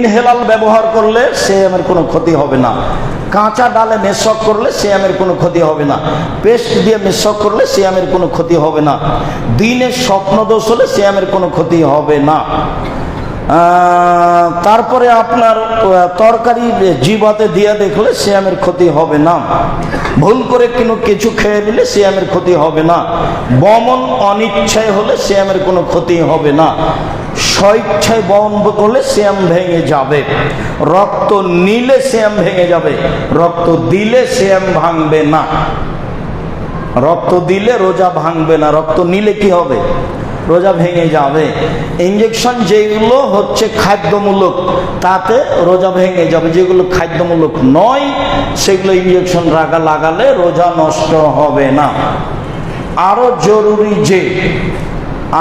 ইনহেলাল ব্যবহার করলে সেমের কোনো ক্ষতি হবে না। কাঁচা ডালে মেশক করলে সিয়ামের কোনো ক্ষতি হবে না। পেস্ট দিয়ে মেশক করলে সিয়ামের কোনো ক্ষতি হবে না। দিনের স্বপ্ন দোষ হলে সিয়ামের কোনো ক্ষতি হবে না। তারপরে আপনার তরকারি জিবাতে দিয়ে দেখলে সিয়ামের ক্ষতি হবে না। ভুল করে কোনো কিছু খেয়ে নিলে সিয়ামের ক্ষতি হবে না। বমন অনিচ্ছায় হলে সিয়ামের কোনো ক্ষতি হবে না। স্বইচ্ছায় বমন করলে শ্যাম ভেঙে যাবে। রক্ত নিলে শ্যাম ভেঙে যাবে। রক্ত দিলে শ্যাম ভাঙবে না। রক্ত দিলে রোজা ভাঙবে না। রক্ত নিলে কি হবে? রোজা ভেঙে যাবে। ইঞ্জেকশন যেগুলো হচ্ছে খাদ্যমূলক, তাতে রোজা ভেঙে যাবে। যেগুলো খাদ্যমূলক নয়, সেগুলো ইঞ্জেকশন রাগা লাগালে রোজা নষ্ট হবে না। আরও জরুরি যে,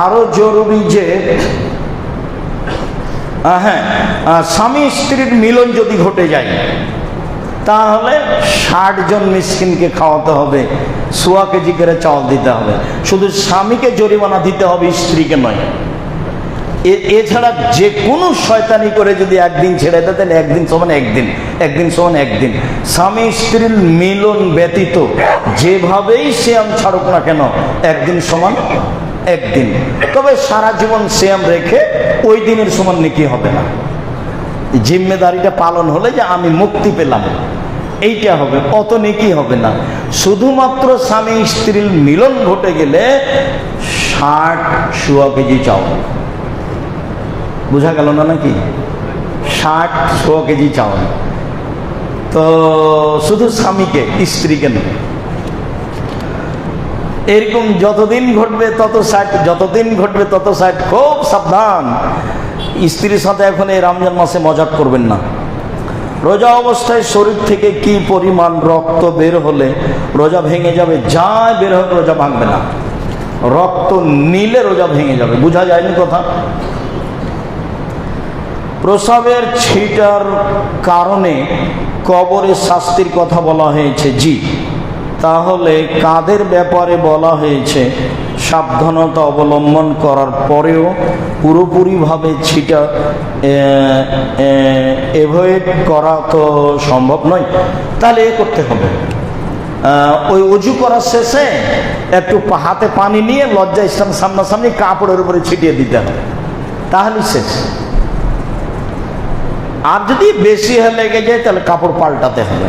আরও জরুরি যে হ্যাঁ স্বামী স্ত্রীর মিলন যদি ঘটে যায় তাহলে ষাট জন মিসকিনকে খাওয়াতে হবে সোয়া কেজি করে চাল দিতে হবে। শুধু স্বামীকে জরিমানা দিতে হবে, স্ত্রীকে নয়। এছাড়া যে কোনো শয়তানি করে যদি একদিন ছেড়ে দেন একদিন সমান একদিন একদিন সমান একদিন। স্বামী স্ত্রীর মিলন ব্যতীত যেভাবেই শ্যাম ছাড়ুক না কেন, একদিন সমান একদিন। তবে সারা জীবন শ্যাম রেখে ওই দিনের সমান নাকি হবে না। জিম্মেদারিটা পালন হলে যে আমি মুক্তি পেলাম। এইটা হবে কত নেকি হবে না? শুধুমাত্র স্বামী স্ত্রীর মিলন ঘটে গেলে ষাট সোয়া কেজি চাও বোঝা গেল না নাকি? ষাট সোয়া কেজি চাউল। তো শুধু স্বামীকে, স্ত্রীকে নয় এরকম যতদিন ঘটবে তত ষাট, যতদিন ঘটবে তত ষাট, খুব সাবধান। স্ত্রীর সাথে এখন এই রমজান মাসে মজাক করবেন না। রোজা অবস্থায় শরীর থেকে কি পরিমাণ রক্ত বের হলে রোজা ভেঙে যাবে? যা বের হবে রোজা ভাঙবে না। রক্ত নিলে রোজা ভেঙে যাবে। বোঝা যায়নি কথা? প্রসাবের ছিটার কারণে কবরের শাস্তির কথা বলা হয়েছে। জি, তাহলে কাদের ব্যাপারে বলা হয়েছে? সাবধানতা অবলম্বন করার পরেও পুরোপুরিভাবে ছিটা এভয়েড করা তো সম্ভব নয়। তাহলে এ করতে হবে। ওই অজু করার শেষে একটু হাতে পানি নিয়ে লজ্জা ইসলাম সামনাসামনি কাপড়ের উপরে ছিটিয়ে দিতে হবে। তাহলে শেষ। আর যদি বেশি হয়ে লেগে যায়, তাহলে কাপড় পাল্টাতে হবে।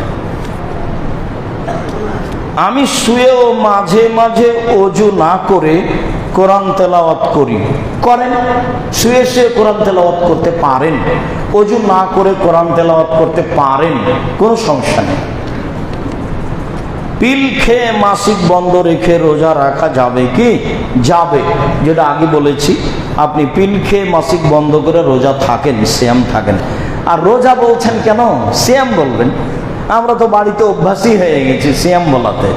আমি শুয়েও মাঝে মাঝে অজু না করে কোরআন তেলাওয়াত করি। করেন? শুয়ে শুয়ে কোরআন তেলাওয়াত করতে পারেন। অজু না করে কোরআন তেলাওয়াত করতে পারেন। কোনো সমস্যা নেই। পিল খেয়ে মাসিক বন্ধ রেখে রোজা রাখা যাবে কি? যাবে। যেটা আগে বলেছি, আপনি পিল খেয়ে মাসিক বন্ধ করে রোজা থাকেন শ্যাম থাকেন। আর রোজা বলছেন কেন? শ্যাম বলবেন। আমরা তো বাড়িতে অভ্যাসই হয়ে গেছি শ্যাম বলাতে।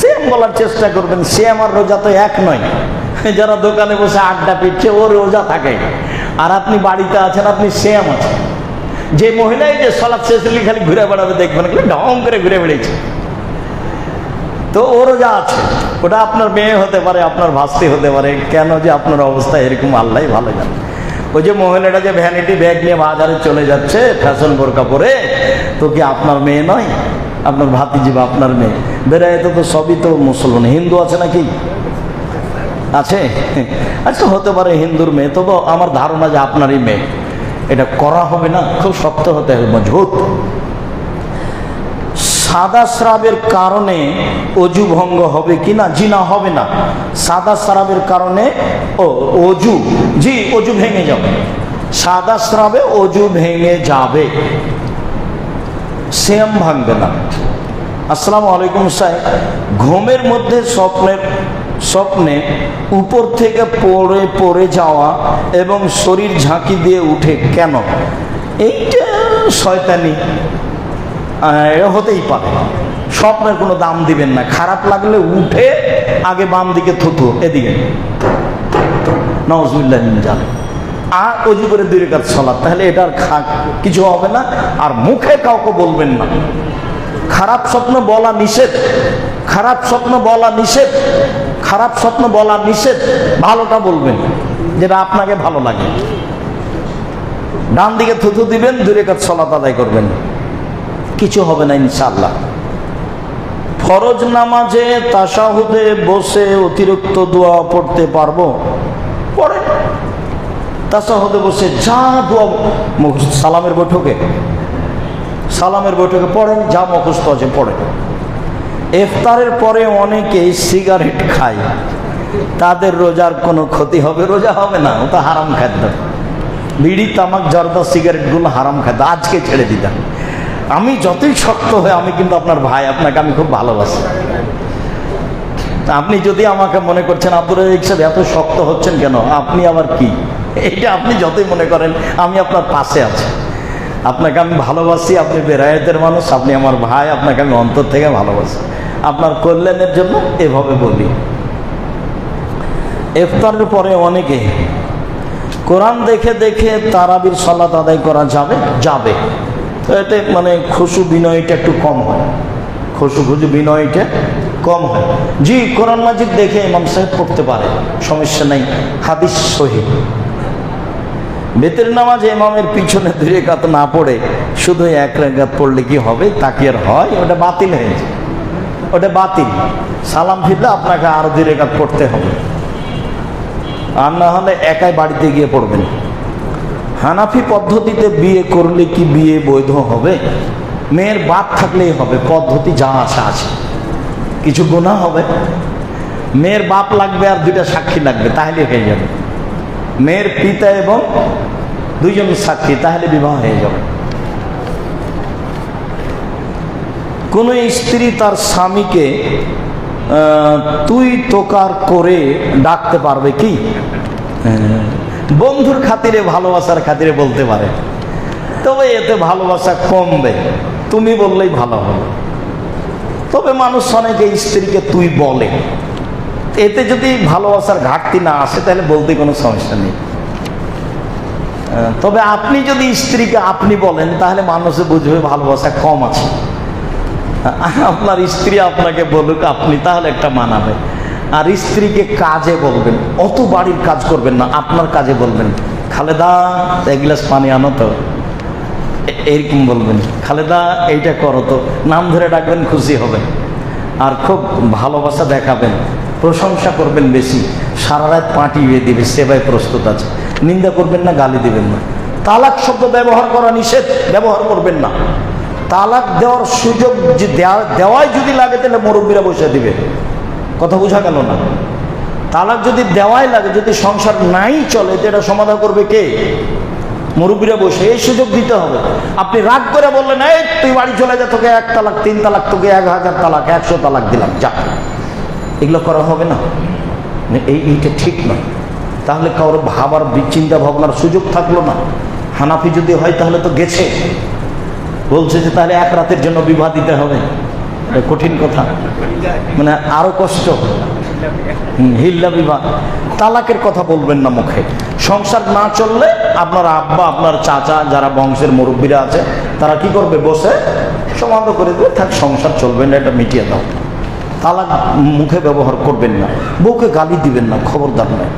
শ্যাম বলার চেষ্টা করবেন শ্যাম আর রোজা তো এক নয়। যারা দোকানে বসে আড্ডা পিটছে ও রোজা থাকে। আর আপনি বাড়িতে আছেন, আপনি শ্যাম আছেন। যে মহিলাই যে সলাপ শেষ খালি ঘুরে বেড়াবে, দেখবেন ঢং করে ঘুরে বেড়েছে তো ওরও যা আছে। ওটা আপনার মেয়ে হতে পারে, আপনার ভাস্তি হতে পারে। কেন যে আপনার অবস্থা এরকম আল্লাহ ভালো জানে। ওই যে মহিলাটা যে ভ্যানিটি ব্যাগ নিয়ে বাজারে চলে যাচ্ছে ফ্যাশন বোরকা পরে, তো কি আপনার মেয়ে নয়? আপনার ভাতিজি বা আপনার মেয়ে? বেড়ায় তো তো সবই তো মুসলমান। হিন্দু আছে নাকি? আছে? আচ্ছা হতে পারে হিন্দুর মেয়ে, তবু আমার ধারণা যে আপনারই মেয়ে। এটা করা হবে না, খুব শক্ত হতে হবে, মজবুত। সাদা স্রাবের কারণে অজু ভঙ্গ হবে কি না জি না হবে না। সাদা স্রাবের কারণে ও অজু, জি, অজু ভেঙে যাবে। সাদা স্রাবে অজু ভেঙে যাবে। শ্যাম ভাঙবে না। আসসালামু আলাইকুম সাহেব, ঘুমের মধ্যে স্বপ্নের, স্বপ্নে উপর থেকে পড়ে পড়ে যাওয়া এবং শরীর ঝাঁকি দিয়ে উঠে কেন? এইটা শয়তানি। এটা হতেই পারে। স্বপ্নের কোনো দাম দিবেন না। খারাপ লাগলে উঠে আগে বাম দিকে থুতু, এদিকে। নজরুল্লাহ জান আর অজু করে দুই রেখাত সলাৎ তাহলে এটার কিছু হবে না। আর মুখে কাউকে বলবেন না। খারাপ স্বপ্ন বলা নিষেধ। খারাপ স্বপ্ন বলা নিষেধ। খারাপ স্বপ্ন বলা নিষেধ। ভালোটা বলবেন, যেটা আপনাকে ভালো লাগে। ডান দিকে থুতু দিবেন দূরে কাজ সলাত আদায় করবেন। কিছু হবে না ইনশাল্লাহ ফরজ নামাজে তাসাহুদে বসে অতিরিক্ত দোয়া পড়তে পারব? পড়েন তাসাহুদে বসে যা দোয়া সালামের বৈঠকে। সালামের বৈঠকে পড়েন, যা মুখস্থ আছে পড়েন ইফতারের পরে অনেকেই সিগারেট খায়। তাদের রোজার কোনো ক্ষতি হবে, রোজা হবে না ওটা হারাম খাদ্য। বিড়ি, তামাক, জর্দা, সিগারেটগুলো হারাম খাদ্য, আজকে ছেড়ে দিতাম। আমি যতই শক্ত হয়ে আমি কিন্তু আপনার ভাই, আপনাকে আমি খুব ভালোবাসি। আপনি যদি আমাকে মনে করছেন আব্দুল রাজাক সাহেব, এত শক্ত হচ্ছেন কেন? আপনি আবার কি? এটা আপনি যতই মনে করেন, আমি আপনার পাশে আছি। আপনাকে আমি ভালোবাসি, আপনি বেরায়েতের মানুষ, আপনি আমার ভাই, আপনাকে আমি অন্তর থেকে ভালোবাসি। আপনার কল্যাণের জন্য এভাবে বলি। ইফতারের পরে অনেকে কোরআন দেখে দেখে তারাবির সলাত আদায় করা যাবে যাবে। এতে মানে খুশু বিনয়টা একটু কম হয়। খুশু খুশু বিনয়টা কম হয়। জি, কোরআন মাজিদ দেখে ইমাম সাহেব পড়তে পারে, সমস্যা নেই, হাদিস সহি। বেতের নামাজে ইমামের পিছনে দুই রেখাত না পড়ে শুধু এক রেখাত পড়লে কি হবে? তা কি আর হয়? ওটা বাতিল হয়েছে ওটা বাতিল। সালাম ফিরলে আপনাকে আরও দুই রেখাত পড়তে হবে। আর না হলে একাই বাড়িতে গিয়ে পড়বেন। হানাফি পদ্ধতিতে বিয়ে করলে কি বিয়ে বৈধ হবে? মেয়ের বাপ থাকলেই হবে পদ্ধতি যা আছে আছে। কিছু গুণা হবে। মেয়ের বাপ লাগবে আর দুইটা সাক্ষী লাগবে তাহলে হয়ে যাবে। মেয়ের পিতা এবং দুইজন সাক্ষী তাহলে বিবাহ হয়ে যাবে। কোনো স্ত্রী তার স্বামীকে তুই তোকার করে ডাকতে পারবে কি? হ্যাঁ, বন্ধুর খাতিরে, ভালোবাসার খাতিরে বলতে পারে। তবে এতে ভালোবাসা কমবে। তুমি বললেই ভালো হবে। তবে মানুষ অনেকে স্ত্রীকে তুই বলে। এতে যদি ভালোবাসার ঘাটতি না আসে, তাহলে বলতে কোনো সমস্যা নেই। তবে আপনি যদি স্ত্রীকে আপনি বলেন, তাহলে মানুষে বুঝবে ভালোবাসা কম আছে। আপনার স্ত্রী আপনাকে বলুক, আপনি তাহলে একটা মানাবে। আর স্ত্রীকে কাজে বলবেন, অত বাড়ির কাজ করবেন না, আপনার কাজে বলবেন। খালেদা, এক গ্লাস পানি আনো তো। এইরকম বলবেন, খালেদা, এইটা করো তো। নাম ধরে ডাকবেন, খুশি হবে আর খুব ভালোবাসা দেখাবেন, প্রশংসা করবেন বেশি। সারা রাত পাঠিয়ে দিবে, সেবায় প্রস্তুত আছে। নিন্দা করবেন না, গালি দিবেন না। তালাক শব্দ ব্যবহার করা নিষেধ, ব্যবহার করবেন না। তালাক দেওয়ার সুযোগ দেওয়াই যদি লাগে, তাহলে মুরব্বীরা বসে দিবে। কথা বোঝা গেল না। তালাক যদি দেওয়াই লাগে, যদি সংসার নাই চলে, তো এটা সমাধান করবে কে? মুরব্বীরা বসে, এই সুযোগ দিতে হবে। আপনি রাগ করে বললেন, এই, তুই বাড়ি চলে যা, তোকে এক তালাক, তিন তালাক, তোকে এক হাজার তালাক, একশো তালাক দিলাম, যা। এগুলো করা হবে না। মানে এই এইটা ঠিক নয়। তাহলে কারোর ভাবার চিন্তা ভাবনার সুযোগ থাকল না। হানাফি যদি হয়, তাহলে তো গেছে। বলছে যে তাহলে এক রাতের জন্য বিবাহ দিতে হবে। কঠিন কথা। মানে আরও কষ্ট। হিল্লা বিবাহ। তালাকের কথা বলবেন না মুখে। সংসার না চললে আপনার আব্বা, আপনার চাচা, যারা বংশের মুরব্বীরা আছে, তারা কি করবে? বসে সমাধান করে দেবে, থাক, সংসার চলবে না, এটা মিটিয়ে দাও। তালাক মুখে ব্যবহার করবেন না। বউকে গালি দিবেন না, খবরদার নয়।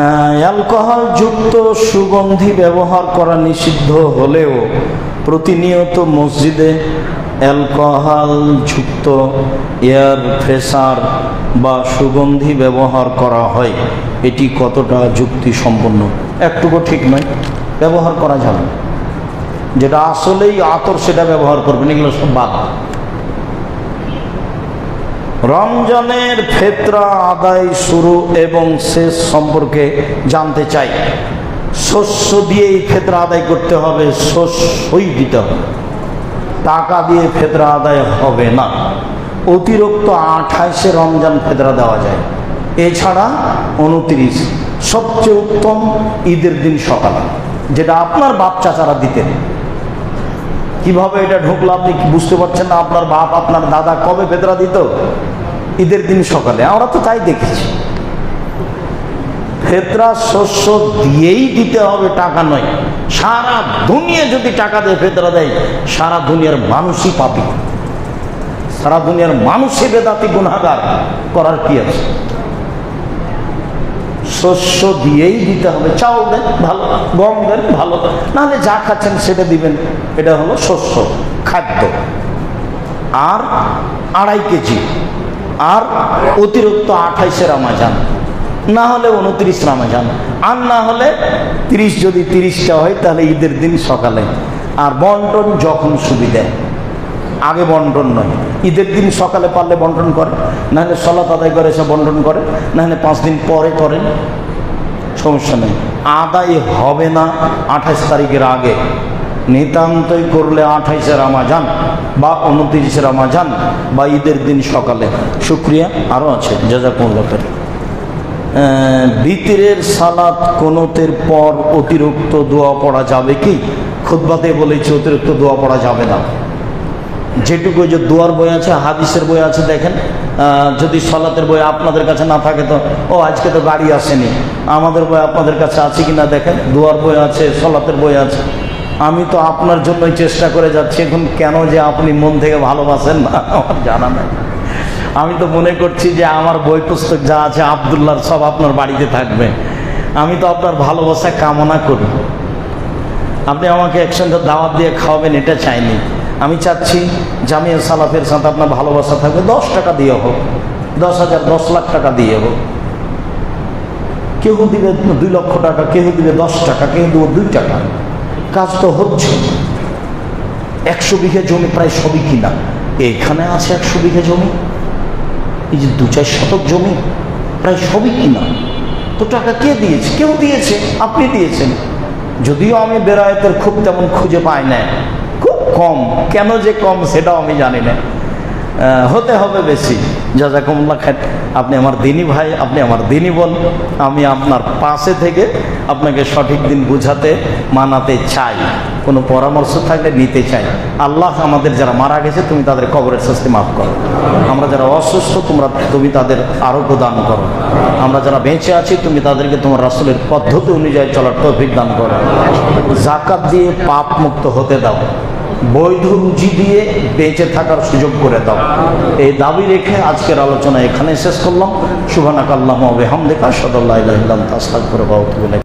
হ্যাঁ অ্যালকোহল যুক্ত সুগন্ধি ব্যবহার করা নিষিদ্ধ হলেও প্রতিনিয়ত মসজিদে অ্যালকোহল যুক্ত এয়ার ফ্রেশার বা সুগন্ধি ব্যবহার করা হয়। এটি কতটা যুক্তিসম্পন্ন? একটুকু ঠিক নয়। ব্যবহার করা যাবে যেটা আসলেই আতর, সেটা ব্যবহার করবেন, এগুলো সব বাদ। রমজানের ফেতরা আদায় শুরু এবং শেষ সম্পর্কে জানতে চাই। শস্য দিয়েই ফেতরা আদায় করতে হবে, শস্যই দিতে হবে। টাকা দিয়ে ফেতরা আদায় হবে না। অতিরিক্ত আঠাইশে রমজান ফেতরা দেওয়া যায়। এছাড়া উনত্রিশ, সবচেয়ে উত্তম ঈদের দিন সকালে, যেটা আপনার বাপ চাচারা দিতেন। কীভাবে এটা ঢুকলো আপনি বুঝতে পারছেন না? আপনার বাপ, আপনার দাদা কবে ফেতরা দিত? ঈদের দিন সকালে। আমরা তো তাই দেখেছি। ফেতরা শস্য দিয়েই দিতে হবে, টাকা নয়। সারা দুনিয়া যদি টাকা দেয় ফেতরা দেয়, সারা দুনিয়ার মানুষই পাপি। সারা দুনিয়ার মানুষই বেদাতি গুণাগার করার কি আছে? শস্য দিয়েই দিতে হবে। চাউল দেন, ভালো। গম দেন, ভালো। নাহলে যা খাচ্ছেন সেটা দিবেন। এটা হলো শস্য, খাদ্য। আর আড়াই কেজি। আর অতিরিক্ত আঠাইশে রামাজান। না হলে উনত্রিশ রামাজান। আর না হলে তিরিশ, যদি তিরিশটা হয়, তাহলে ঈদের দিন সকালে। আর বন্টন যখন সুবিধা। আগে বন্টন নয়। ঈদের দিন সকালে পারলে বন্টন করে, নাহলে সলাত আদায় করে সে বন্টন করে, নাহলে পাঁচ দিন পরে করেন সমস্যা নেই। আদায় হবে না আঠাশ তারিখের আগে। নিতান্তই করলে আঠাইশে রামাজান বা উনত্রিশে রামাজান বা ঈদের দিন সকালে। শুক্রিয়া আরও আছে জাজাকুল্লাহের ভিতরের সালাত কোনতের পর অতিরিক্ত দোয়া পড়া যাবে কি? খুদ্বাতে বলেছি, অতিরিক্ত দোয়া পড়া যাবে না। যেটুকু যে দোয়ার বই আছে, হাদিসের বই আছে, দেখেন। যদি সলাতের বই আপনাদের কাছে না থাকে তো, ও, আজকে তো গাড়ি আসেনি। আমাদের বই আপনাদের কাছে আছে কি না দেখেন? দোয়ার বই আছে, সলাতের বই আছে। আমি তো আপনার জন্যই চেষ্টা করে যাচ্ছি, এখন কেন যে আপনি মন থেকে ভালোবাসেন না? আমার জানা নাই। আমি তো মনে করছি যে আমার বই পুস্তক যা আছে আবদুল্লার সব আপনার বাড়িতে থাকবে। আমি তো আপনার ভালোবাসা কামনা করি। আপনি আমাকে একসঙ্গে দাওয়াত দিয়ে খাওয়াবেন, এটা চাইনি। আমি চাচ্ছি জামিয়া সালাফের সাথে আপনার ভালোবাসা থাকবে, দশ টাকা দিয়ে হোক, দশ হাজার, দশ লাখ টাকা দিয়ে হোক। কেউ দিবে দুই লক্ষ টাকা, কেউ দিবে দশ টাকা, কেউ দেবো দুই টাকা। কাজ তো হচ্ছে। একশো বিঘে জমি প্রায় সবই কিনা। এখানে আছে একশো বিঘে জমি। এই যে দু চার শতক জমি প্রায় সবই কিনা। তো টাকা কে দিয়েছে? কেউ দিয়েছে, আপনি দিয়েছেন। যদিও আমি বেরায়তের খুব তেমন খুঁজে পাই না। খুব কম। কেন যে কম সেটাও আমি জানি না। হতে হবে বেশি। জাজাকুমুল্লাহ খান আপনি আমার দিনী ভাই, আপনি আমার দিনী বোন, আমি আপনার পাশে থেকে আপনাকে সঠিক দিন বুঝাতে, মানাতে চাই। কোনো পরামর্শ থাকলে নিতে চাই। আল্লাহ আমাদের যারা মারা গেছে, তুমি তাদের কবরের শাস্তি মাফ করো। আমরা যারা অসুস্থ, তোমরা, তুমি তাদের আরোগ্য দান করো। আমরা যারা বেঁচে আছি, তুমি তাদেরকে তোমার রাসুলের পদ্ধতি অনুযায়ী চলার তৌফিক দান করো। জাকাত দিয়ে পাপ মুক্ত হতে দাও। বৈধ রুজি দিয়ে বেঁচে থাকার সুযোগ করে দাও। এই দাবি রেখে আজকের আলোচনা এখানে শেষ করলাম। শুভানাকাল্লাহ হামদেকা সদাল্লাহ তাস্তাক করে বাউতুল